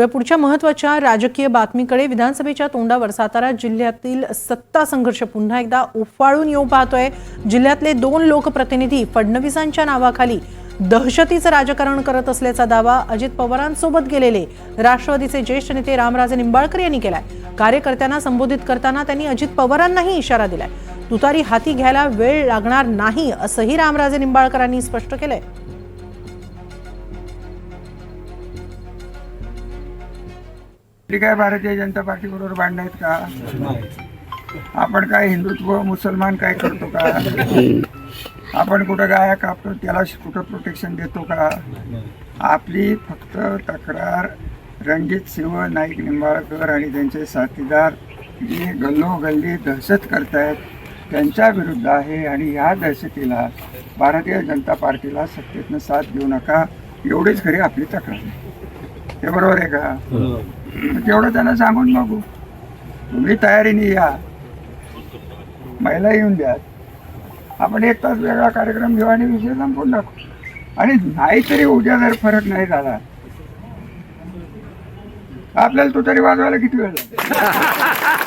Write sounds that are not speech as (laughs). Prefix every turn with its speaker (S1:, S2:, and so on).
S1: या पुढच्या महत्त्वाच्या राजकीय बातमीकडे विधानसभेच्या तोंडावर सातारा जिल्ह्यातील सत्ता संघर्ष पुन्हा एकदा उफाळून येऊ पाहतोय. जिल्ह्यातले दोन लोकप्रतिनिधी फडणवीसांच्या नावाखाली दहशतीचं राजकारण करत असल्याचा दावा अजित पवारांसोबत गेलेले राष्ट्रवादीचे ज्येष्ठ नेते रामराजे निंबाळकर यांनी केलाय. कार्यकर्त्यांना संबोधित करताना त्यांनी अजित पवारांनाही इशारा दिलाय. तुतारी हाती घ्यायला वेळ लागणार नाही असंही रामराजे निंबाळकरांनी स्पष्ट केलंय.
S2: ती काय भारतीय जनता पार्टी बरोबर भांडण आहेत का? आपण काय हिंदुत्व मुसलमान काय करतो का? आपण कुठं गाया कापतो त्याला कुठं प्रोटेक्शन देतो का? आपली फक्त तक्रार रणजित सिंह नाईक निंबाळकर आणि त्यांचे साथीदार जे गल्लोगल्ली दहशत करतायत त्यांच्या विरुद्ध आहे आणि ह्या दहशतीला भारतीय जनता पार्टीला सत्तेतनं साथ देऊ नका एवढीच खरी आपली तक्रार आहे. हे बरोबर आहे का? तेवढं त्यांना सांगून बघू. तुम्ही तयारीने या. महिला येऊन द्या. आपण एक तास वेगळा कार्यक्रम घेऊ आणि विषय संपून टाकू. आणि नाहीतरी उद्या जर फरक नाही झाला आपल्याला तो तरी वाजवायला किती वेळ लागेल? (laughs)